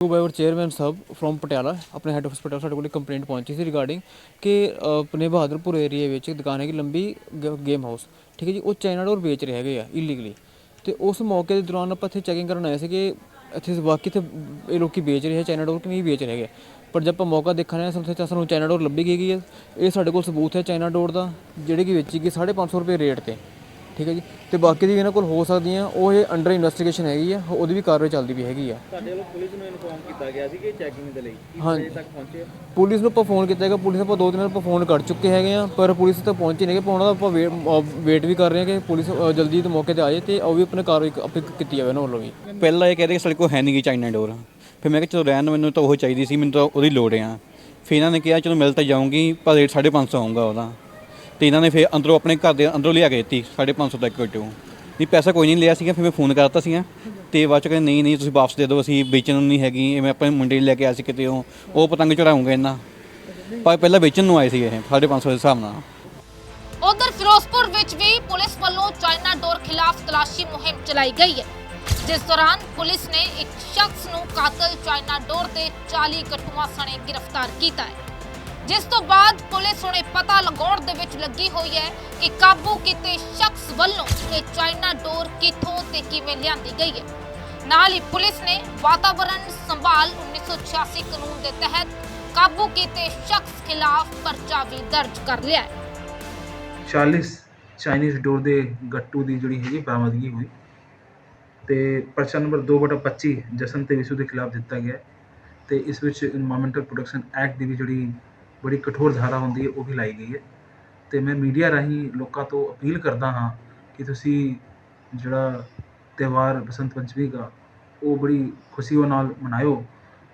To ਬਾਈਵਰ chairman ਸਾਹਿਬ from Patiala ਆਪਣੇ ਹੈੱਡ ਆਫਿਸ ਪਟਿਆਲਾ ਸਾਡੇ ਕੋਲ ਕੰਪਲੇਂਟ ਪਹੁੰਚੀ ਸੀ ਰਿਗਾਰਡਿੰਗ ਕਿ ਆਪਣੇ ਬਹਾਦਰਪੁਰ ਏਰੀਆ ਵਿੱਚ ਇੱਕ ਦੁਕਾਨ ਹੈਗੀ ਲੰਬੀ ਗੇਮ ਹਾਊਸ ਠੀਕ ਹੈ ਜੀ, ਉਹ ਚਾਈਨਾ ਡੋਰ ਵੇਚ ਰਹੇ ਹੈਗੇ ਆ ਇਲੀਗਲੀ ਤੇ ਉਸ ਮੌਕੇ ਦੇ ਦੌਰਾਨ ਆਪਾਂ ਇੱਥੇ ਚੈਕਿੰਗ ਕਰਨ ਆਏ ਸੀ ਕਿ ਇੱਥੇ ਵਾਕਈ ਤੇ ਇਹ ਲੋਕੀ ਵੇਚ ਰਹੇ ਹੈ ਚਾਈਨਾ ਡੋਰ ਕਿ ਨਹੀਂ ਵੇਚ ਰਹੇ ਹੈਗੇ। ਪਰ ਜਦ ਆਪਾਂ ਮੌਕਾ ਦੇਖਣ ਆਏ ਸਾਨੂੰ ਸਾਨੂੰ ਚਾਈਨਾ ਡੋਰ ਲੱਭੀ ਗਈ ਹੈ। ਇਹ ਸਾਡੇ ਕੋਲ ਸਬੂਤ ਹੈ ਚਾਈਨਾ ਡੋਰ ਦਾ, ਜਿਹੜੇ ਕਿ ਵੇਚੀ ਗਈ 550 ਰੁਪਏ ਰੇਟ ਤੇ। ਠੀਕ ਹੈ ਜੀ? ਤੇ ਬਾਕੀ ਦੀ ਇਹਨਾਂ ਕੋਲ ਹੋ ਸਕਦੀਆਂ ਉਹ ਇਹ ਅੰਡਰ ਇਨਵੈਸਟੀਗੇਸ਼ਨ ਹੈਗੀ ਆ ਉਹਦੀ ਵੀ ਕਾਰਵਾਈ ਚੱਲਦੀ ਵੀ ਹੈਗੀ ਆ। ਸਾਡੇ ਵੱਲੋਂ ਪੁਲਿਸ ਨੂੰ ਇਨਫੋਰਮ ਕੀਤਾ ਗਿਆ ਸੀ ਕਿ ਚੈਕਿੰਗ ਦੇ ਲਈ ਕੀ ਹਾਂਜੀ। ਤੱਕ ਪਹੁੰਚੇ? ਪੁਲਿਸ ਨੂੰ ਆਪਾਂ ਫੋਨ ਕੀਤਾ ਹੈਗਾ ਪੁਲਿਸ ਨੂੰ ਆਪਾਂ ਦੋ ਤਿੰਨ ਵਾਰ ਆਪਾਂ ਫੋਨ ਕਰ ਚੁੱਕੇ ਹੈਗੇ ਆ ਪਰ ਪੁਲਿਸ ਤੱਕ ਪਹੁੰਚੀ ਨਹੀਂ ਕਿ ਉਹਨਾਂ ਦਾ ਆਪਾਂ ਵੇਟ ਵੀ ਕਰ ਰਹੇ ਹਾਂ ਕਿ ਪੁਲਿਸ ਜਲਦੀ ਤੋਂ ਮੌਕੇ ਤੇ ਆ ਜਾਏ ਤੇ ਉਹ ਵੀ ਆਪਣੇ ਕਾਰਵਾਈ ਆਪੇ ਕੀਤੀ ਜਾਵੇ ਉਹਨਾਂ ਵੱਲੋਂ ਵੀ। ਪਹਿਲਾਂ ਇਹ ਕਹਿੰਦੇ ਕਿ ਸਾਡੇ ਕੋਲ ਹੈ ਨਹੀਂ ਚਾਈਨਾ ਡੋਰ। ਫਿਰ ਮੈਂ ਕਿਹਾ ਚਲੋ ਰਹਿਣ ਦਿਓ, ਮੈਨੂੰ ਤਾਂ ਉਹ ਚਾਹੀਦੀ ਸੀ ਮੈਨੂੰ ਤਾਂ ਉਹਦੀ ਲੋੜ ਆ। ਫਿਰ ਇਹਨਾਂ ਨੇ ਕਿਹਾ ਚਲੋ ਮਿਲ ਤਾਂ ਜਾਊਂਗੀ ਪਰ ਰੇਟ 550 ਆਊਗਾ ਉਹਦਾ। ਤੇ ਇਹਨਾਂ ਨੇ ਫਿਰ ਅੰਦਰੋਂ ਆਪਣੇ ਘਰ ਦੇ ਅੰਦਰੋਂ ਲਿਆ ਕੇ ਦਿੱਤੀ 550 ਤੱਕ ਕਿਟੋ ਨਹੀਂ, ਪੈਸਾ ਕੋਈ ਨਹੀਂ ਲਿਆ ਸੀਗਾ, ਫਿਰ ਮੈਂ ਫੋਨ ਕਰਤਾ ਸੀਗਾ। ਤੇ ਬਾਅਦ ਚ ਕਹਿੰਦੇ, ਨਹੀਂ ਨਹੀਂ, ਤੁਸੀਂ ਵਾਪਸ ਦੇ ਦਿਓ, ਅਸੀਂ ਵੇਚਣ ਨੂੰ ਨਹੀਂ ਹੈਗੀ ਇਹ ਮੈਂ ਆਪਣੇ ਮੁੰਡੇ ਨੂੰ ਲੈ ਕੇ ਆਇਆ ਸੀ ਕਿਤੇ ਉਹ ਉਹ ਪਤੰਗ ਚੜਾਉਂਗਾ ਇਹਨਾਂ ਪਰ ਪਹਿਲਾਂ ਵੇਚਣ ਨੂੰ ਆਏ ਸੀ ਇਹ 550 ਦੇ ਹਿਸਾਬ ਨਾਲ। ਉਧਰ ਫਿਰੋਜ਼ਪੁਰ ਵਿੱਚ ਵੀ ਪੁਲਿਸ ਵੱਲੋਂ ਚਾਈਨਾ ਡੋਰ ਖਿਲਾਫ ਤਲਾਸ਼ੀ ਮੁਹਿੰਮ ਚਲਾਈ ਗਈ ਹੈ। ਜਿਸ ਦੌਰਾਨ ਪੁਲਿਸ ਨੇ ਇੱਕ ਸ਼ਖਸ ਨੂੰ ਕਾਤਲ ਚਾਈਨਾ ਡੋਰ ਦੇ 40 ਗੱਟੂਆਂ ਸਣੇ ਗ੍ਰਿਫਤਾਰ ਕੀਤਾ ਹੈ। ਜਿਸ ਤੋਂ ਬਾਅਦ ਪੁਲਿਸ ਹੁਣੇ ਪਤਾ ਲਗਾਉਣ ਦੇ ਵਿੱਚ ਲੱਗੀ ਹੋਈ ਹੈ ਕਿ ਕਾਬੂ ਕੀਤੇ ਸ਼ਖਸ ਵੱਲੋਂ ਇਹ ਚਾਈਨਾ ਡੋਰ ਕਿੱਥੋਂ ਤੇ ਕਿਵੇਂ ਲਿਆਂਦੀ ਗਈ ਹੈ। ਨਾਲ ਹੀ ਪੁਲਿਸ ਨੇ ਵਾਤਾਵਰਣ ਸੰਭਾਲ 1986 ਕਾਨੂੰਨ ਦੇ ਤਹਿਤ ਕਾਬੂ ਕੀਤੇ ਸ਼ਖਸ ਖਿਲਾਫ ਪਰਚਾ ਵੀ ਦਰਜ ਕਰ ਲਿਆ ਹੈ। 40 ਚਾਈਨੀਜ਼ ਡੋਰ ਦੇ ਗੱਟੂ ਦੀ ਜਿਹੜੀ ਹੈਗੀ ਬਰਾਮਦਗੀ ਹੋਈ। ਤੇ ਪਰਚਾ ਨੰਬਰ 2/25 ਜਸਨ ਤੇ ਵਿਸ਼ੂ ਦੇ ਖਿਲਾਫ ਦਿੱਤਾ ਗਿਆ ਤੇ ਇਸ ਵਿੱਚ এনवायरमेंटल ਪ੍ਰੋਟੈਕਸ਼ਨ ਐਕਟ ਦੀ ਵੀ ਜਿਹੜੀ ਬੜੀ ਕਠੋਰ ਧਾਰਾ ਹੁੰਦੀ ਹੈ, ਉਹ ਵੀ ਲਾਈ ਗਈ ਹੈ। ਅਤੇ ਮੈਂ ਮੀਡੀਆ ਰਾਹੀਂ ਲੋਕਾਂ ਤੋਂ ਅਪੀਲ ਕਰਦਾ ਹਾਂ ਕਿ ਤੁਸੀਂ ਜਿਹੜਾ ਤਿਉਹਾਰ ਬਸੰਤ ਪੰਚਮੀ ਦਾ, ਉਹ ਬੜੀ ਖੁਸ਼ੀਓ ਨਾਲ ਮਨਾਇਓ।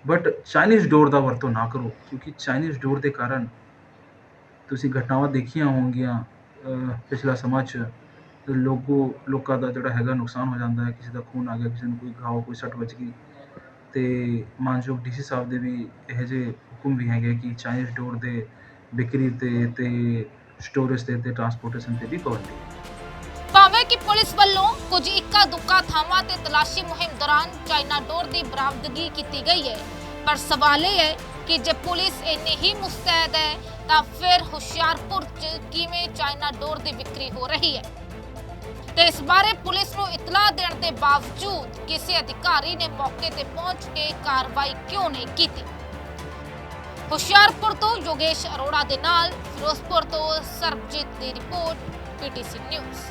ਬਟ ਚਾਈਨੀਜ਼ ਡੋਰ ਦਾ ਵਰਤੋਂ ਨਾ ਕਰੋ, ਕਿਉਂਕਿ ਚਾਈਨੀਜ਼ ਡੋਰ ਦੇ ਕਾਰਨ ਤੁਸੀਂ ਘਟਨਾਵਾਂ ਦੇਖੀਆਂ ਹੋਣਗੀਆਂ ਪਿਛਲਾ ਸਮਾਂ 'ਚ। ਲੋਕੋ ਲੋਕਾਂ ਦਾ ਜਿਹੜਾ ਹੈਗਾ ਨੁਕਸਾਨ ਹੋ ਜਾਂਦਾ ਹੈ, ਕਿਸੇ ਦਾ ਖੂਨ ਆ ਗਿਆ, ਕਿਸੇ ਨੂੰ ਕੋਈ ਘਾव ਕੋਈ ਸੱਟ ਵੱਜ ਗਈ। ਤੇ ਮਾਨਯੋਗ ਡੀਸੀ ਸਾਹਿਬ ਦੇ ਵੀ ਇਹੋ ਜਿਹੇ ਹੁਕਮ ਵੀ ਹੈਗੇ ਕਿ ਚਾਈਨੀਜ਼ ਡੋਰ ਦੇ ਵਿਕਰੀ ਤੇ ਤੇ ਸਟੋਰੇਜ ਤੇ ਤੇ ਟਰਾਂਸਪੋਰਟੇਸ਼ਨ ਤੇ ਵੀ ਪਾਬੰਦੀ ਭਾਵੇਂ ਕਿ ਪੁਲਿਸ ਵੱਲੋਂ ਕੁਝ ਇੱਕਾ ਦੁੱਕਾ ਥਾਵਾਂ ਤੇ ਤਲਾਸ਼ੀ ਮੁਹਿੰਮ ਦੌਰਾਨ ਚਾਈਨਾ ਡੋਰ ਦੀ ਬਰਾਮਦਗੀ ਕੀਤੀ ਗਈ ਹੈ। ਪਰ ਸਵਾਲ ਇਹ ਹੈ ਕਿ ਜੇ ਪੁਲਿਸ ਇੰਨੀ ਹੀ ਮੁਸਤੈਦ ਹੈ, ਤਾਂ ਫਿਰ ਹੁਸ਼ਿਆਰਪੁਰ 'ਚ ਕਿਵੇਂ ਚਾਈਨਾ ਡੋਰ ਦੀ ਵਿਕਰੀ ਹੋ ਰਹੀ ਹੈ? ਤੇ ਇਸ ਬਾਰੇ ਪੁਲਿਸ ਨੂੰ ਇਤਲਾਹ ਦੇਣ ਦੇ ਬਾਵਜੂਦ ਕਿਸੇ ਅਧਿਕਾਰੀ ਨੇ ਮੌਕੇ ਤੇ ਪਹੁੰਚ ਕੇ ਕਾਰਵਾਈ ਕਿਉਂ ਨਹੀਂ ਕੀਤੀ? ਹੁਸ਼ਿਆਰਪੁਰ ਤੋਂ ਯੋਗੇਸ਼ ਅਰੋੜਾ ਦੇ ਨਾਲ ਫਿਰੋਜ਼ਪੁਰ ਤੋਂ ਸਰਬਜੀਤ ਦੀ ਰਿਪੋਰਟ ਪੀਟੀਸੀ ਨਿਊਜ਼।